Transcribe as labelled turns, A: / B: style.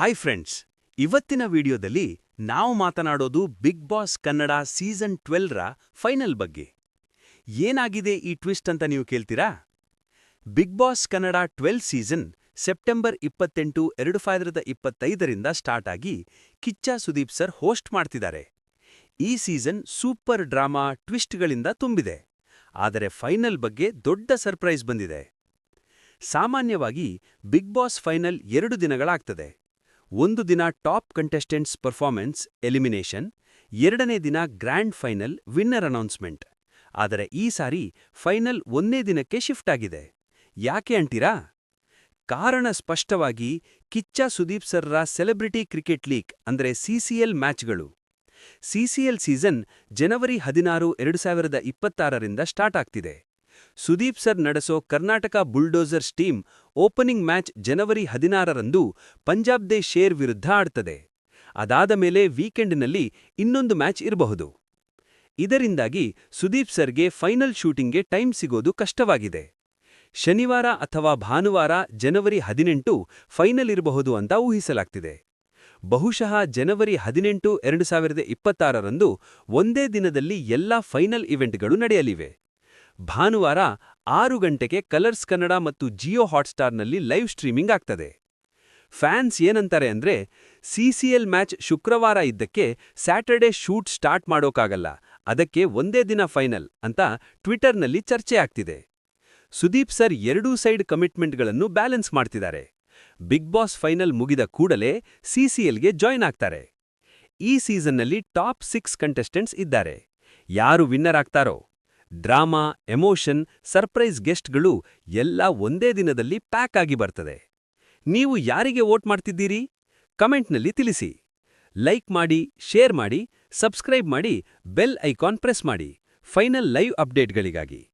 A: Hi friends ಇವತ್ತಿನ ವಿಡಿಯೋದಲ್ಲಿ ನಾವು ಮಾತನಾಡೋದು Bigg Boss Kannada season twelve final ಬಗ್ಗೆ. ಏನಾಗಿದೆ ಈ ಟ್ವಿಸ್ಟ್ ಅಂತ ನೀವು ಕೇಳ್ತೀರಾ? Bigg Boss Kannada twelve season September ಇಪ್ಪತ್ತೆಂಟು, ಎರಡು ಸಾವಿರದ ಇಪ್ಪತ್ತೈದರಿಂದ ಸ್ಟಾರ್ಟ್ ಆಗಿ ಕಿಚ್ಚ ಸುದೀಪ್ ಸರ್ ಹೋಸ್ಟ್ ಮಾಡ್ತಿದ್ದಾರೆ. ಈ ಸೀಸನ್ ಸೂಪರ್ ಡ್ರಾಮಾ ಟ್ವಿಸ್ಟ್ಗಳಿಂದ ತುಂಬಿದೆ. ಆದರೆ ಫೈನಲ್ ಬಗ್ಗೆ ದೊಡ್ಡ ಸರ್ಪ್ರೈಸ್ ಬಂದಿದೆ. ಸಾಮಾನ್ಯವಾಗಿ ಬಿಗ್ ಬಾಸ್ ಫೈನಲ್ ಎರಡು ದಿನಗಳಾಗ್ತದೆ. ಒಂದು ದಿನ ಟಾಪ್ ಕಂಟೆಸ್ಟೆಂಟ್ಸ್ ಪರ್ಫಾರ್ಮೆನ್ಸ್ ಎಲಿಮಿನೇಷನ್, ಎರಡನೇ ದಿನ ಗ್ರ್ಯಾಂಡ್ ಫೈನಲ್ ವಿನ್ನರ್ ಅನೌನ್ಸ್ಮೆಂಟ್. ಆದರೆ ಈ ಸಾರಿ ಫೈನಲ್ ಒಂದೇ ದಿನಕ್ಕೆ ಶಿಫ್ಟ್ ಆಗಿದೆ. ಯಾಕೆ ಅಂತೀರಾ? ಕಾರಣ ಸ್ಪಷ್ಟವಾಗಿ ಕಿಚ್ಚ ಸುದೀಪ್ ಸರ್ರ ಸೆಲೆಬ್ರಿಟಿ ಕ್ರಿಕೆಟ್ ಲೀಗ್ ಅಂದ್ರೆ ಸಿಸಿಎಲ್ ಮ್ಯಾಚ್ಗಳು. ಸಿಸಿಎಲ್ ಸೀಸನ್ ಜನವರಿ ಹದಿನಾರು, ಎರಡು ಸಾವಿರದ ಇಪ್ಪತ್ತಾರರಿಂದ ಸ್ಟಾರ್ಟ್ ಆಗ್ತಿದೆ. ಸುದೀಪ್ ಸರ್ ನಡೆಸೋ Karnataka bulldozers team opening match ಜನವರಿ ಹದಿನಾರರಂದು ಪಂಜಾಬ್ ದೇ ಶೇರ್ ವಿರುದ್ಧ ಆಡ್ತದೆ. ಅದಾದ ಮೇಲೆ ವೀಕೆಂಡ್ನಲ್ಲಿ ಇನ್ನೊಂದು ಮ್ಯಾಚ್ ಇರಬಹುದು. ಇದರಿಂದಾಗಿ ಸುದೀಪ್ ಸರ್ಗೆ ಫೈನಲ್ ಶೂಟಿಂಗ್ಗೆ ಟೈಮ್ ಸಿಗೋದು ಕಷ್ಟವಾಗಿದೆ. ಶನಿವಾರ ಅಥವಾ ಭಾನುವಾರ ಜನವರಿ ಹದಿನೆಂಟು ಫೈನಲ್ ಇರಬಹುದು ಅಂತ ಊಹಿಸಲಾಗ್ತಿದೆ. ಬಹುಶಃ ಜನವರಿ ಹದಿನೆಂಟು, ಎರಡು ಸಾವಿರದ ಒಂದೇ ದಿನದಲ್ಲಿ ಎಲ್ಲಾ ಫೈನಲ್ ಇವೆಂಟ್ಗಳು ನಡೆಯಲಿವೆ. ಭಾನುವಾರ ಆರು ಗಂಟೆಗೆ ಕಲರ್ಸ್ ಕನ್ನಡ ಮತ್ತು ಜಿಯೋ ಹಾಟ್ಸ್ಟಾರ್ನಲ್ಲಿ ಲೈವ್ ಸ್ಟ್ರೀಮಿಂಗ್ ಆಗ್ತದೆ. ಫ್ಯಾನ್ಸ್ ಏನಂತಾರೆ ಅಂದ್ರೆ ಸಿಸಿಎಲ್ ಮ್ಯಾಚ್ ಶುಕ್ರವಾರ ಇದ್ದಕ್ಕೆ ಸ್ಯಾಟರ್ಡೆ ಶೂಟ್ ಸ್ಟಾರ್ಟ್ ಮಾಡೋಕ್ಕಾಗಲ್ಲ, ಅದಕ್ಕೆ ಒಂದೇ ದಿನ ಫೈನಲ್ ಅಂತ ಟ್ವಿಟರ್ನಲ್ಲಿ ಚರ್ಚೆ ಆಗ್ತಿದೆ. ಸುದೀಪ್ ಸರ್ ಎರಡೂ ಸೈಡ್ ಕಮಿಟ್ಮೆಂಟ್ಗಳನ್ನು ಬ್ಯಾಲೆನ್ಸ್ ಮಾಡ್ತಿದ್ದಾರೆ. ಬಿಗ್ ಬಾಸ್ ಫೈನಲ್ ಮುಗಿದ ಕೂಡಲೇ ಸಿಸಿಎಲ್ಗೆ ಜಾಯ್ನ್ ಆಗ್ತಾರೆ. ಈ ಸೀಸನ್ನಲ್ಲಿ ಟಾಪ್ ಸಿಕ್ಸ್ ಕಂಟೆಸ್ಟೆಂಟ್ಸ್ ಇದ್ದಾರೆ. ಯಾರು ವಿನ್ನರ್ ಆಗ್ತಾರೋ ಡ್ರಾಮಾ, ಎಮೋಷನ್, ಸರ್ಪ್ರೈಸ್ ಗೆಸ್ಟ್ಗಳು ಎಲ್ಲ ಒಂದೇ ದಿನದಲ್ಲಿ ಪ್ಯಾಕ್ ಆಗಿ ಬರ್ತದೆ. ನೀವು ಯಾರಿಗೆ ವೋಟ್ ಮಾಡ್ತಿದ್ದೀರಿ? ಕಮೆಂಟ್ನಲ್ಲಿ ತಿಳಿಸಿ. ಲೈಕ್ ಮಾಡಿ, ಶೇರ್ ಮಾಡಿ, ಸಬ್ಸ್ಕ್ರೈಬ್ ಮಾಡಿ, ಬೆಲ್ ಐಕಾನ್ ಪ್ರೆಸ್ ಮಾಡಿ. Final live ಅಪ್ಡೇಟ್ಗಳಿಗಾಗಿ.